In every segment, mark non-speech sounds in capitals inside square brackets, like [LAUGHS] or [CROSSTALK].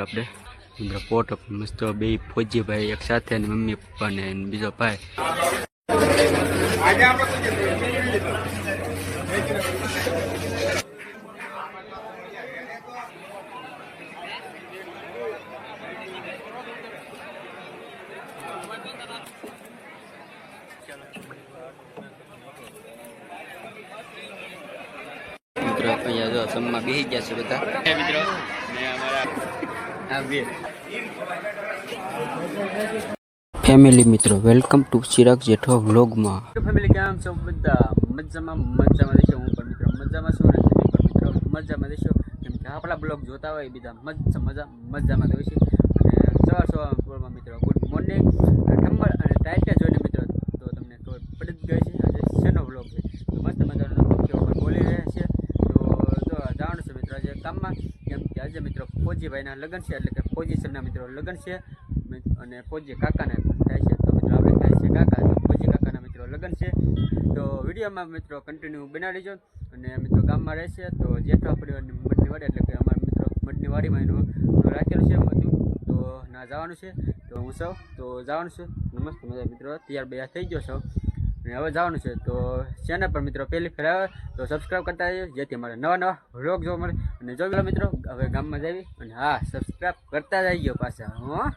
આપણે. મિત્રો પોટ મસ્ત બે ફોજી ભાઈ એક સાથે અને મમ્મી પપ્પા ને બીજો ભાઈ. મિત્રો અહીંયા જો સમમાં બેસી ગયા છે બધા. મિત્રો ને અમારા ફેમિલી મિત્રો વેલકમ ટુ ચિરાગ જેઠો વ્લોગમાં ફેમિલી કેમ છો બધા મજામાં મજામાં દેશો હું પણ મિત્રો મજામાં છું ને પણ મિત્રો મજામાં દેશો કેમ કે આપણા બ્લોગ જોતા હોય બીજા મજા મજા મજામાં હોય છે અને સવાર સવારમાં મિત્રો ગુડ મોર્નિંગ ઠમ્મર અને ટાઈટા જોઈને મિત્રો તો તમને ખબર પડી જ ગઈ છે આજે શેનો બ્લોગ છે તો મસ્ત મજાનો પક્ષીઓ પણ બોલી રહ્યા છે તો જો જાણું છું મિત્રો આજે કામમાં કેમ કે આજે મિત્રો ફોજીભાઈના લગ્ન છે, એટલે કે ફોજી સાહેબના મિત્રો લગ્ન છે અને ફોજી કાકાને થાય છે. તો મિત્રો આપણે થાય છે કાકા ફોજી કાકાના મિત્રો લગ્ન છે. તો વિડીયોમાં મિત્રો કન્ટિન્યુ બનાવી લેજો. અને મિત્રો ગામમાં રહેશે, તો જેઠવા પરિવારની મઠની વાડી, એટલે કે અમારા મિત્રો મઠની વાડીમાં એનું રાખેલું છે તો ના જવાનું છે, તો હું સૌ, તો જવાનું છું. નમસ્તે મજા મિત્રો તૈયાર બૈયા થઈ ગયો છો અને હવે જવાનું છે તો ચેનલ પર મિત્રો પહેલી ફેર આવે તો સબસ્ક્રાઈબ કરતા જઈએ જેથી અમારે નવા નવા વ્લોગ જોવા મળે. અને જો મિત્રો, હવે ગામમાં જઈએ અને હા સબસ્ક્રાઈબ કરતા જઈએ પાછા, હં.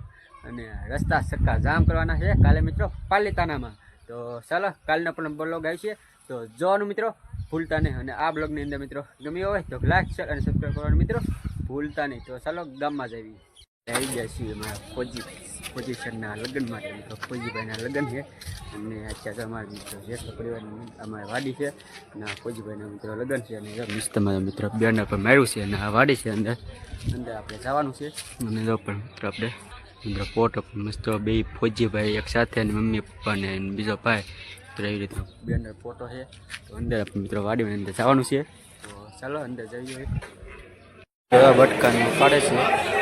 અને રસ્તા સક્કા જામ કરવાના છે. કાલે મિત્રો પાલિતાનામાં. તો ચાલો, કાલનો પણ બ્લોગ આવશે તો જોવાનું મિત્રો, ભૂલતા નહીં. અને આ બ્લોગની અંદર મિત્રો, ગમ્યો હોય તો લાઈક, શેર અને સબસ્ક્રાઈબ કરવાનું મિત્રો, ભૂલતા નહીં. તો ચાલો, ગામમાં જઈએ આવી ગયા છીએ મારા ફોજી પોઝિશનના લગ્ન માટે. મિત્રો ફોજીભાઈના લગ્ન છે. અને અત્યારે અમારા મિત્રો જેઠ પરિવારની અમારી વાડી છે. અને આ ફોજીભાઈના મિત્રો લગ્ન છે અને મસ્ત મારા મિત્રો બેનર પર માર્યું છે અને આ વાડી છે અંદર. અંદર આપણે જવાનું છે. અને જો પણ મિત્રો આપણે મિત્રો પોટ મસ્ત બે ફોજીભાઈ એક સાથે અને મમ્મી પપ્પા ને બીજો ભાઈ. તો એવી રીતનો બેનર ફોટો છે. તો અંદર મિત્રો વાડીની અંદર જવાનું છે. તો ચાલો અંદર જઈએ. બટકાને પાડે છે.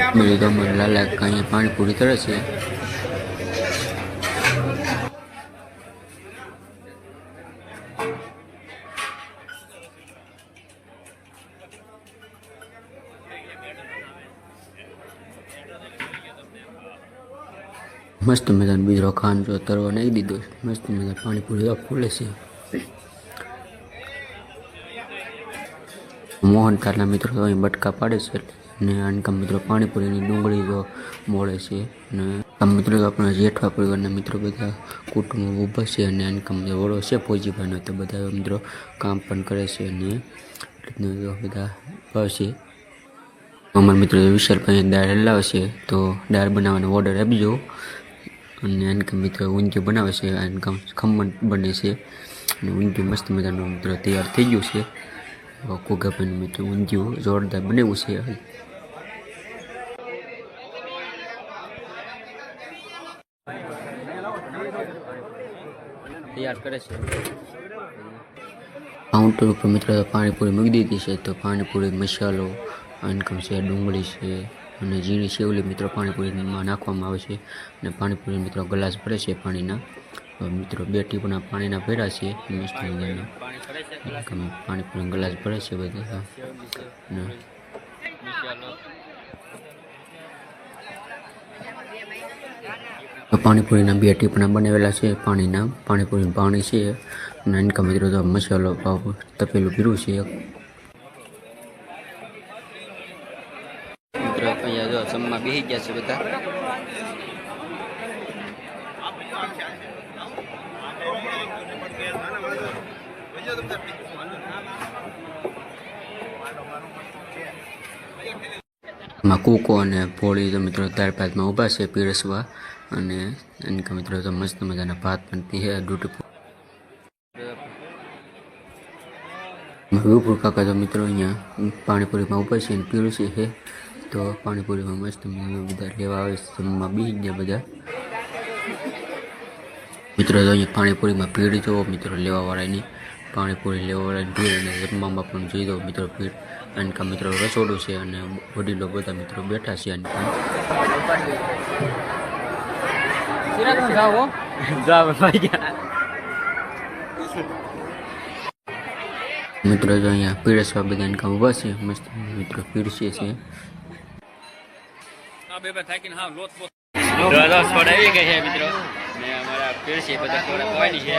મેરી ગમન લાલા કાંઈ પાણી પૂરી કરે છે મસ્ત મજાનો બીજો ખાન જો તરવા નાખી દીધો છે મસ્ત મજા પાણી પૂરી ફૂલે છે મોહન તારના મિત્રો તો અહીં બટકા પાડે છે અને આનકા મિત્રો પાણીપુરીની ડુંગળી મળે છે અને આ મિત્રો આપણા જેઠવા પરિવારના મિત્રો બધા કુટુંબ ઊભા છે અને આનકા મિત્રો વડો છે ફોજીભાઈનો તો બધા મિત્રો કામ પણ કરે છે અને બધા ભાવશે અમારા મિત્રો વિશાલભાઈ દાળ હલાવશે તો દાળ બનાવવાનો ઓર્ડર આપજો. અને આનકા મિત્રો ઊંધિયું બનાવે છે આનકા ખમણ બને છે. અને ઊંધિયું મસ્ત મજાનું મિત્રો તૈયાર થઈ ગયું છે. કોગાભાઈનું મિત્રો ઊંધિયું જોરદાર બનાવ્યું છે. તૈયાર કરે છે. કાઉન્ટર ઉપર મિત્રો પાણીપુરી મૂકી દીધી છે તો પાણીપુરી મસાલો અનકમ છે ડુંગળી છે અને ઝીણી શેવલી મિત્રો પાણીપુરીમાં નાખવામાં આવે છે અને પાણીપુરી મિત્રો ગ્લાસ ભરે છે પાણીના. મિત્રો બે ટીપના પાણીના ભર્યા છે મસ્ત મજાના. પાણીપુરી ગ્લાસ ભરે છે બધા. પાણીપુરીના બે ટીપણા બનાવેલા છે. પાણીના, પાણીપુરીનું પાણી છે. અને ઇન્કમ મિત્રો તો મસાલો ભાવ તપેલું પીરું છે. મિત્રો અહીંયા જો સમમાં બેસી ગયા છે બધા. કૂકો અને પોળી મિત્રો ત્યારબાદમાં ઊભા છે પીરસવા. અને એનકા મિત્રો તો મસ્ત મજાના ભાત પણ પીએ ડૂટી વિપુર કાકા તો મિત્રો અહીંયા પાણીપુરીમાં ઉપર છે અને પીરસે છે તો પાણીપુરીમાં મસ્ત બધા લેવા આવે છે, જમવા બી ગયા બધા. મિત્રો તો અહીંયા પાણીપુરીમાં ભીડ જોવો મિત્રો લેવાવાળાની પાણીપુરી લેવાવાળાની ભીડ અને જમવામાં પણ જોઈ દો મિત્રો ભીડ અને કા મિત્રો રસોડું છે અને વડીલો બધા મિત્રો બેઠા છે અને જાઓ જાઓ ભાઈ ગયા. મિત્રો જો અહીંયા પીરસવા બધાને કામ ઊભા છે. મસ્ત મિત્રો પીરસીએ છે આવી ગઈ છે મિત્રો. ને અમારા પીરસે બધા છે.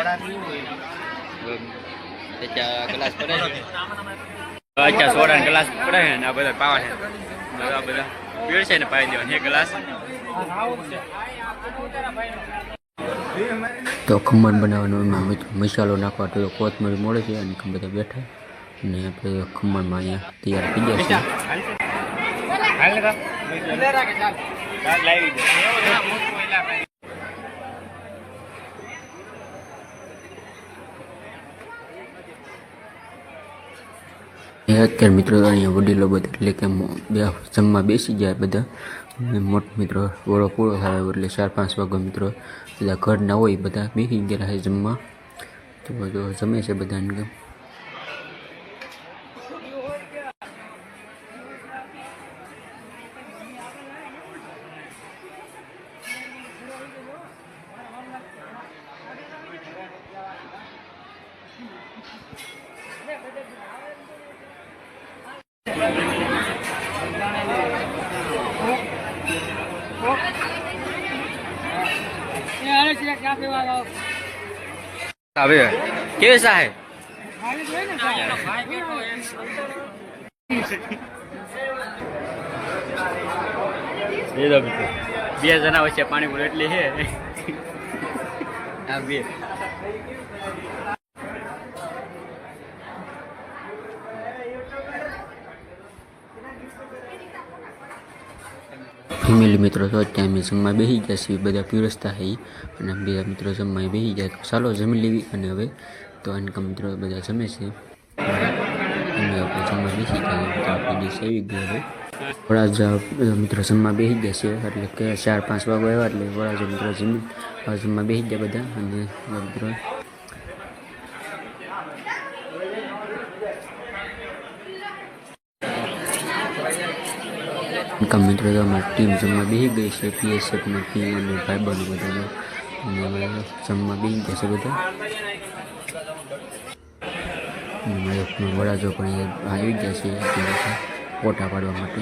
ગ્લાસ પડે છે. અચ્છા સોડા ને ગ્લાસ પડે છે ને આ બધા પાવા છે. બધા પીરસે ને પાઈ દેવા એક ગ્લાસ. તો ખમણ બનાવવાનો એમાં મસાલો નાખવા તો કોથમરી મળે છે અને બધા બેઠા. અને આપણે ખમણમાં અહીંયા તૈયાર થઈ ગયા છે અત્યારે મિત્રો અહીંયા વડીલો બધા એટલે કે બે જમવા બેસી જાય બધા. મોટ મિત્રો ઓળો પૂરો થાય એટલે ચાર પાંચ વાગ્યા મિત્રો, બધા ઘરના હોય, બધા બેસી ગયેલા છે જમવા. તો જમે છે બધા હવે કેવી સાહેબ? બે જણા વચ્ચે પાણી પૂરી એટલી છે. [LAUGHS] આ બે. ફેમિલી મિત્રો તો અત્યારે અમે જમવા બેસી ગયા છીએ, બધા પીરસતા છે અને બીજા મિત્રો જમવા બેસી ગયા તો ચાલો જમી લેવી અને હવે તો અનકા મિત્રો બધા જમે છે. અને આપણે જમવા બેસી ગયા તો આપણે ડીશ આવી ગયો હવે. વડાજા મિત્રો જમવા બેસી ગયા છે એટલે કે ચાર પાંચ વાગો આવ્યા એટલે વડાજા મિત્રો જમી જમવા બેસી ગયા બધા. અને મિત્રો કામ મિત્રો અમારી ટીમ જમવા બેસી ગઈ છે પીએસએફમાં પી અને ભાઈબંધ બધા અને અમે જમવા બેસી ગયા છે બધા. વડાજો પણ આવી ગયા છે ફોટા પાડવા માટે.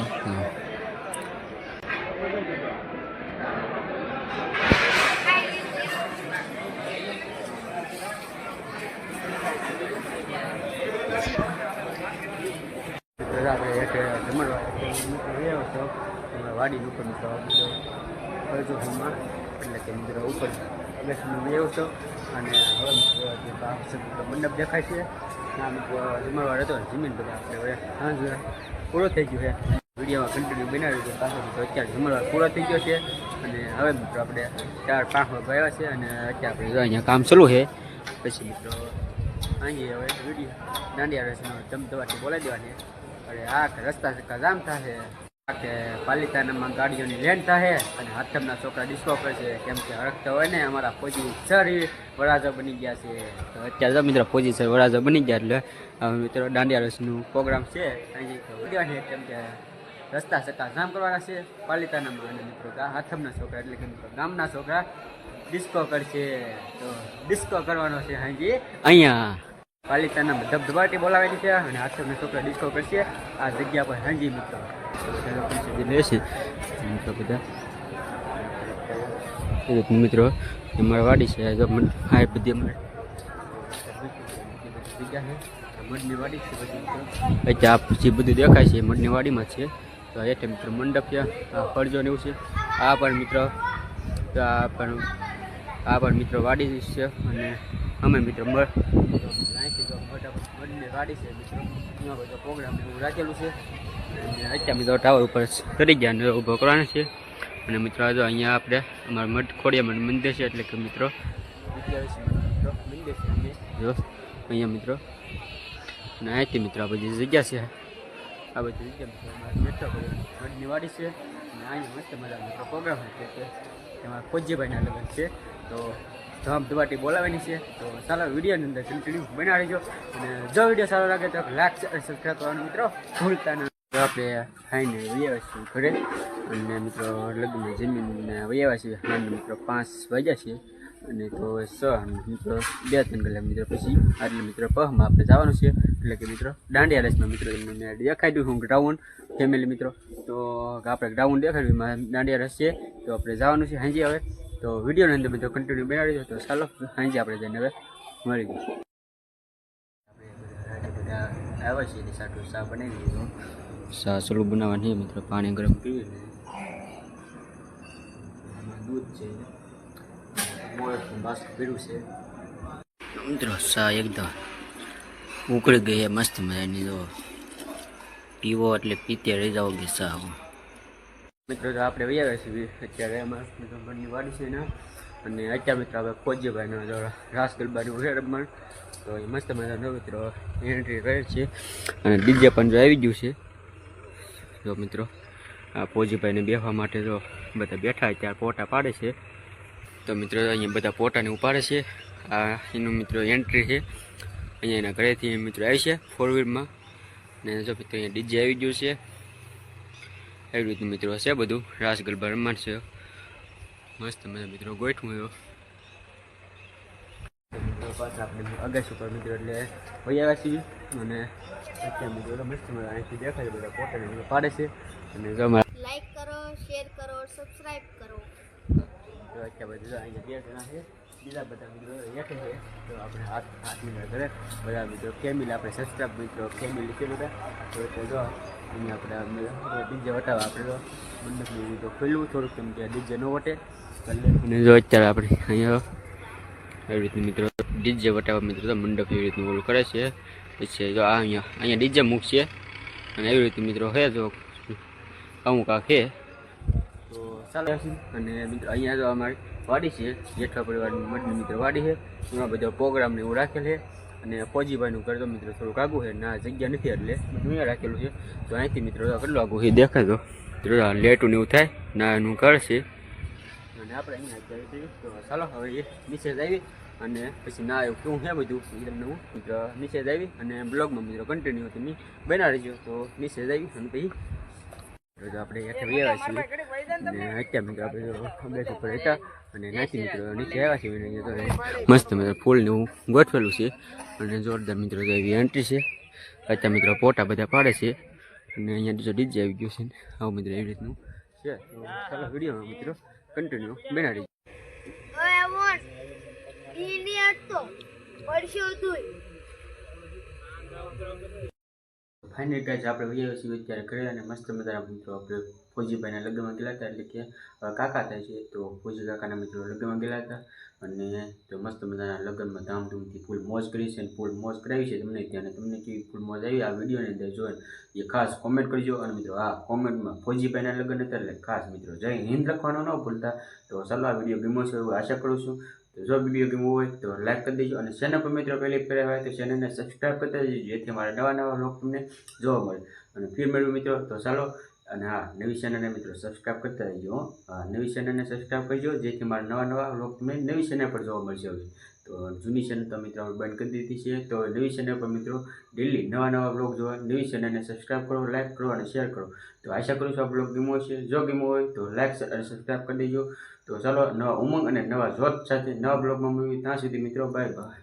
આપણે હેઠે જમણવાર છો હતો વાડી ઉપર મિત્રો અડધો હોમમાં એટલે કે મિત્રો ઉપર બેસનો આવ્યો હતો અને હવે છે મંડપ દેખાય છે આ જમણવાર હતો જમીન બધા આપણે હવે સાંજ પૂરો થઈ ગયો છે વિડીયોમાં કન્ટિન્યુ બનાવ્યું છે પાછળ મિત્રો અત્યારે જમણવાર પૂરો થઈ ગયો છે અને હવે મિત્રો આપણે ચાર પાંચ ગયા છે અને અત્યારે આપણે અહીંયા કામ ચાલુ છે. પછી મિત્રો અહીંયા હવે વીડિયો દાંડિયા રસનો ચમચવાથી બોલાવી દેવાની. અરે આ રસ્તા ચક્કા જામ થશે કે પાલિતાનામાં ગાડીઓની લેન થશે અને હાથમના છોકરા ડિસ્કો કરશે કેમ કે હરખતા હોય ને અમારા ફોજી સર વરાજો બની ગયા છે. તો અત્યારે મિત્રો ફોજી સર વરાજો બની ગયા એટલે મિત્રો દાંડિયા રસનું પ્રોગ્રામ છે. કેમ કે રસ્તા ચક્કા જામ કરવાના છે પાલિતાનામાં અને મિત્રો હાથમના છોકરા એટલે કે ગામના છોકરા ડિસ્કો કરશે તો ડિસ્કો કરવાનો છે હાજી. અહીંયા પાલિતાના ધબધબાટી બોલાવેલી છે અને હાથમને છોકરા ડિસ્કો કરશે આ જગ્યા પર હાંજી મિત્રો લેશે મિત્રો બધા. એ મિત્રો એ વાડી છે. આ બધી અમારે. મઢની વાડી છે બધી મિત્રો. અત્યારે આ પછી બધું દેખાય છે મઢની વાડીમાં છે. તો હેઠે મિત્રો મંડપ છે. આ ફરજો ને એવું છે. આ પણ મિત્રો આ પણ આ પણ મિત્રો વાડી છે. અને અમે મિત્રો તો વાડી છે મિત્રો. એમાં બધો પ્રોગ્રામ એવું રાખેલું છે. અને અત્યારે મિત્રો ટાવર ઉપર ચડી ગયા ઊભો કરવાનો છે. અને મિત્રો જો અહીંયા આપણે અમારા મઠ ખોડિયામાં મંદિર છે એટલે કે મિત્રો મંદિર છે જો અહીંયા મિત્રો. અને અહીંથી મિત્રો આ બધી જગ્યા છે. આ બધી જગ્યા મિત્રો અમારે વાડી છે. અને અહીંયા મસ્ત મજાનો મિત્રો પ્રોગ્રામ છે. એમાં ફોજીભાઈના લગ્ન છે. તો ધમ ધબાટી બોલાવવાની છે. તો ચાલો વિડીયોની અંદર કન્ટિન્યુ બનાવી રહેજો અને જો વીડિયો સારો લાગે તો લાઈક સબસ્ક્રાઈબ કરવાનું મિત્રો ભૂલતા ના આપણે ખાઈને વૈયા છીએ ઘરે. અને મિત્રો લગ્ન જમીન વૈયા છીએ મિત્રો પાંચ વાગ્યા છે. અને તો સ મિત્રો બે ત્રણ કલાક મિત્રો પછી આટલે મિત્રો પહમાં આપણે જવાનું છે. એટલે કે મિત્રો દાંડિયા રેસમાં મિત્રો તમને મેં દેખાઈ દઉં હું ગ્રાઉન્ડ ફેમિલી મિત્રો. તો આપણે ગ્રાઉન્ડ દેખાડ્યું દાંડિયા રસ છે. તો આપણે જવાનું છે હાંજી હવે. તો વિડીયોની અંદર બધો કન્ટિન્યુ બનાવી દો તો ચાલો સાંજે આપણે જઈને હવે મળી આપણે બધા આવ્યા છીએ એટલે સાટું ચા બનાવી દીધું ચા ચાલુ બનાવવા નહીં મિત્રો પાણી ગરમ પીવી લે દૂધ છે બાસ્ક પીરું છે. મિત્રો ચા એકદમ ઉકળી ગઈ મસ્ત મજાની. જો પીવો એટલે પીતે રહી જાઓ કે ચા મિત્રો, તો આપણે વૈયા છીએ અત્યારે એમાં. મિત્રો, ઘરની વાડી છે ને. અને અત્યારે મિત્રો આપણે ફોજીભાઈનો જો રાસ ગરબાની ઉરે રમણ તો એ મસ્ત મજાનો મિત્રો એન્ટ્રી કરે છે. અને ડીજે પણ જો આવી ગયું છે. જો મિત્રો, આ ફોજીભાઈને બેસવા માટે જો બધા બેઠા ત્યારે ફોટા પાડે છે. તો મિત્રો, અહીંયા બધા ફોટાને ઉપાડે છે. આ એનું મિત્રો એન્ટ્રી છે. અહીંયા એના ઘરેથી મિત્રો આવી છે ફોર વ્હીલમાં ને જો મિત્રો, અહીંયા ડીજે આવી ગયું છે. એવી રીતનું મિત્રો. છે બધું? રાસ ગરબા રમવાનું છે. મસ્ત મજા મિત્રો. ગોઠવું એવો. મિત્રો પાછા આપણે અગાસી ઉપર મિત્રો એટલે વહી આવ્યા છીએ. અને અત્યારે મિત્રો મસ્ત મજા. અહીંથી દેખાય છે બધા પોતાને પાડે છે. અને જો લાઈક કરો શેર કરો સબસ્ક્રાઈબ કરો. અત્યારે બધા અહીંયા બે જણા છે. બીજા બધા મિત્રો એક છે, તો આપણે હાથ હાથ મિનિટ કરે બધા મિત્રો ફેમિલી આપણે સબસ્ક્રાઈબ મિત્રો ફેમિલી છે બધા તો એટલે અહીંયા આપણે ડીજે વટાવા આપણે તો મંડપનું તો ખુલ્લું થોડુંક કેમ કે ડીજે ન વટે. અને જો અત્યારે આપણે અહીંયા એવી રીતનું મિત્રો ડીજે વટાવા મિત્રો તો મંડપ એવી રીતનું ઓલું કરે છે. પછી જો આ અહીંયા અહીંયા ડીજે મૂકશે. અને એવી રીતનું મિત્રો હે જો અમુક આ છે તો ચાલો. અને મિત્રો અહીંયા જો અમારી વાડી છે જેઠવા પરિવારની મઠની મિત્ર વાડી છે. એમાં બધો પ્રોગ્રામ ને એવું રાખેલ છે. અને ફોજીભાઈનું ઘર તો મિત્રો થોડુંક આગું છે ના જગ્યા નથી એટલે બધું અહીંયા રાખેલું છે. તો અહીંથી મિત્રો કેટલું આગું છે દેખાય તો. મિત્રો લેટું ને એવું થાય ના એનું ઘર છે. અને આપણે અહીંયા જઈએ. તો ચાલો હવે એ નીચે આવી. અને પછી ના એવું કેવું છે બધું? એ તમને હું મિત્ર નીચે જ આવી. અને બ્લોગમાં મિત્રો કન્ટિન્યુ તમે બના રહેજો તો નીચે જ આવી અને પછી આપણે હેઠે વ્યવહાર છીએ. અને અત્યારે મિત્રો આપણે જો અભ્યાસ ઉપર હતા. અને નાથી મિત્રો નીચે આવ્યા તો મસ્ત મિત્રો ફૂલ ને ગોઠવેલું છે. અને જોરદાર મિત્રો એવી એન્ટ્રી છે. અત્યારે મિત્રો ફોટા બધા પાડે છે. અને અહીંયા બીજો ડીજે આવી ગયો છે ને. આવું મિત્રો એવી રીતનું છે. ચાલો વીડિયો મિત્રો કન્ટિન્યુ બનાવી તો તું ફાઇનલ ગાઈઝ આપણે વહીએ છીએ અત્યારે ઘરે અને મસ્ત મજાના મિત્રો આપણે ફોજીભાઈના લગ્નમાં ગયેલા હતા. એટલે કે કાકા થાય છે, તો ફોજી કાકાના મિત્રો લગ્નમાં ગયેલા હતા. અને તો મસ્ત મજાના લગ્નમાં ધામધૂમથી ફૂલ મોજ કરી છે અને ફૂલ મોજ કરાવી છે તમને ત્યાં. તમને કેવી ફૂલ મોજ આવી આ વિડીયોની અંદર જો એ ખાસ કોમેન્ટ કરજો. અને મિત્રો, આ કોમેન્ટમાં ફોજીભાઈના લગ્ન હતા એટલે ખાસ મિત્રો, જય હિન્દ લખવાનું ન ભૂલતા. તો ચાલો વીડિયો ગમ્યો છે એવું આશા કરું છું. જો વીડિયો ગમ્યો હોય તો લાઈક કરી દેજો અને ચેનલ પર મિત્રો પહેલી ફેર હોય તો ચેનલને સબસ્ક્રાઈબ કરી દેજો, જેથી મારા નવા નવા લોક તમને જોવા મળે. અને ફીર મેળવું મિત્રો, તો ચાલો. અને હા, નવી ચેનલને મિત્રો સબસ્ક્રાઈબ કરતા રહેજો, હો. નવી ચેનલને સબસ્ક્રાઈબ કરજો, જેથી મારા નવા નવા લોક તમને નવી ચેનલ પર જોવા મળશે હવે. તો જૂની ચેનલ તો મિત્રો બંધ કરી દીધી છે. તો નવી ચેનલ પર મિત્રો ડેલી નવા નવા બ્લોગ જોવા, નવી ચેનલને સબસ્ક્રાઈબ કરો લાઈક કરો અને શેર કરો. તો આશા કરું છું આ બ્લોગ ગીમો છે જો ગીમો હોય તો લાઈક અને સબસ્ક્રાઈબ કરી દેજો. તો ચાલો નવા ઉમંગ અને નવા જોત સાથે નવા બ્લોગમાં મળીએ. ત્યાં સુધી મિત્રો બાય બાય